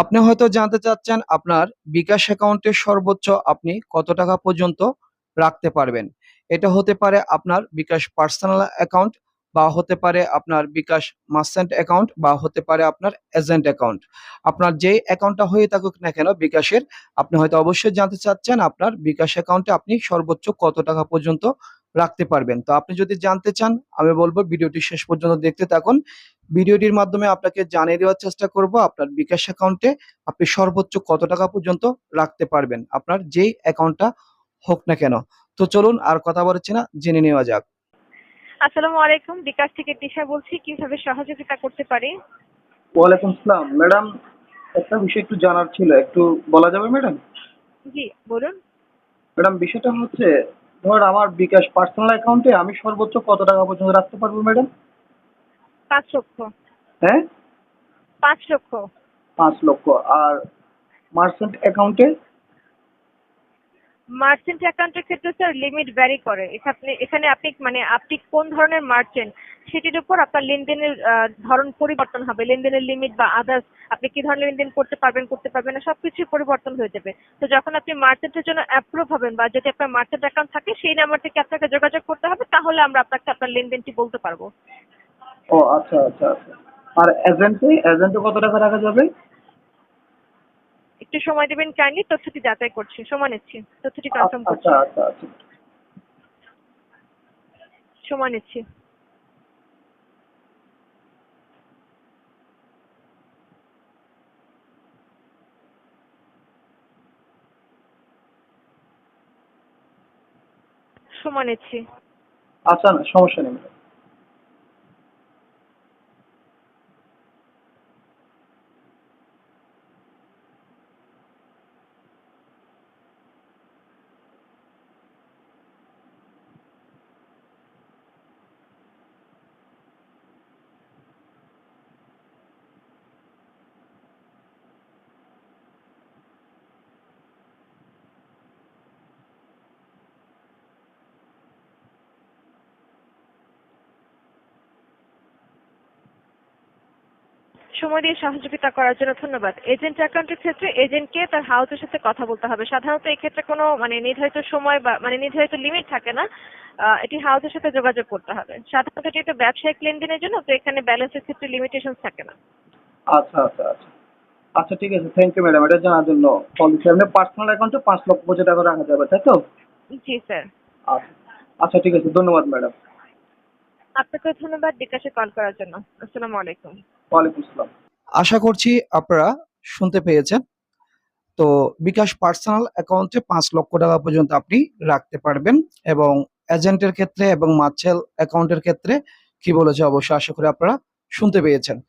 আপনি হয়তো জানতে চাচ্ছেন আপনার বিকাশ অ্যাকাউন্টে সর্বোচ্চ আপনি কত টাকা পর্যন্ত রাখতে পারবেন। এটা হতে পারে আপনার বিকাশ পার্সোনাল অ্যাকাউন্ট বা হতে পারে আপনার বিকাশ মার্চেন্ট অ্যাকাউন্ট বা হতে পারে আপনার এজেন্ট অ্যাকাউন্ট। আপনার যেই অ্যাকাউন্টটা হয়ে থাকুক না কেন বিকাশের, আপনি হয়তো অবশ্যই জানতে চাচ্ছেন আপনার বিকাশ অ্যাকাউন্টে আপনি সর্বোচ্চ কত টাকা পর্যন্ত রাখতে পারবেন। তো আপনি যদি জানতে চান, আমি বলব ভিডিওটি শেষ পর্যন্ত দেখতে থাকুন। ভিডিওটির মাধ্যমে আপনাকে জানিয়ে দেওয়ার চেষ্টা করব আপনার বিকাশ অ্যাকাউন্টে আপনি সর্বোচ্চ কত টাকা পর্যন্ত রাখতে পারবেন আপনার যেই অ্যাকাউন্টটা হোক না কেন। তো চলুন আর কথা বলছি না জেনে নেওয়া যাক। আসসালামু আলাইকুম বিকাশ থেকে তিশা বলছি কীভাবে সহযোগিতা করতে পারি? ওয়ালাইকুম আসসালাম। ম্যাডাম একটা বিষয় একটু জানার ছিল একটু বলা যাবে ম্যাডাম? জি বলুন। ম্যাডাম বিষয়টা হচ্ছে ধর আমার বিকাশ পার্সোনাল অ্যাকাউন্টে আমি সর্বোচ্চ কত টাকা পর্যন্ত রাখতে পারব ম্যাডাম? পাঁচ লক্ষ। হ্যাঁ? পাঁচ লক্ষ। পাঁচ লক্ষ। আর মার্চেন্ট অ্যাকাউন্টে মার্চেন্ট অ্যাকাউন্টের ক্ষেত্রে স্যার লিমিট ভ্যারি করে। এখানে এখানে আপনি মানে আপনি কোন ধরনের মার্চেন্ট সেটির উপর আপনার লেনদেনের ধরন পরিবর্তন হবে। লেনদেনের লিমিট বা আদার্স আপনি কি ধরনের লেনদেন করতে পারবেন করতে পারবেন না সবকিছু পরিবর্তন হয়ে যাবে। তো যখন আপনি মার্চেন্টের জন্য অ্যাপ্রুভ হবেন বা যদি আপনার মার্চেন্ট অ্যাকাউন্ট থাকে সেই নাম্বার থেকে আপনাকে যোগাযোগ করতে হবে তাহলে আমরা আপনাকে আপনার লেনদেনটি বলতে পারব। ও আচ্ছা আচ্ছা আচ্ছা। আর এজেন্টে এজেন্টে কত টাকা রাখা যাবে? একটু সময় দেবেন কাইন্ডলি তথ্যটি যাচাই করছি। সময় নিচ্ছি তথ্যটি কনফার্ম করছি। আচ্ছা আচ্ছা। আচ্ছা সময় নিচ্ছি। সময় নিচ্ছি। আচ্ছা না সমস্যা নেই। সময় দিয়ে সহযোগিতা করার জন্য ধন্যবাদ। এজেন্ট অ্যাকাউন্টের ক্ষেত্রে এজেন্টকে তার হাউসের সাথে কথা বলতে হবে। সাধারণত এই ক্ষেত্রে কোনো মানে নির্ধারিত সময় বা মানে নির্ধারিত লিমিট থাকে না। এটি হাউসের সাথে যোগাযোগ করতে হবে। সাধারণত এটি একটা ব্যবসায়িক লেনদেনের জন্য তো এখানে ব্যালেন্সের ক্ষেত্রে লিমিটেশন থাকে না। আচ্ছা আচ্ছা আচ্ছা। আচ্ছা ঠিক আছে। থ্যাংক ইউ ম্যাডাম এটা জানার জন্য দিচ্ছি আপনার পার্সোনাল অ্যাকাউন্টে পাঁচ লক্ষ পঁচিশ টাকা রাখা যাবে তাই তো? জি স্যার আচ্ছা আচ্ছা ঠিক আছে। ধন্যবাদ ম্যাডাম আপনাকে ধন্যবাদ বিকাশে কল করার জন্য। আসসালামু আলাইকুম। ওয়ালাইকুম আসসালাম আশা করছি আপনারা শুনতে পেয়েছেন। তো বিকাশ পার্সোনাল অ্যাকাউন্টে পাঁচ লক্ষ টাকা পর্যন্ত আপনি রাখতে পারবেন এবং এজেন্টের ক্ষেত্রে এবং মাছেল অ্যাকাউন্টের ক্ষেত্রে কি বলেছে অবশ্যই আশা করি আপনারা শুনতে পেয়েছেন।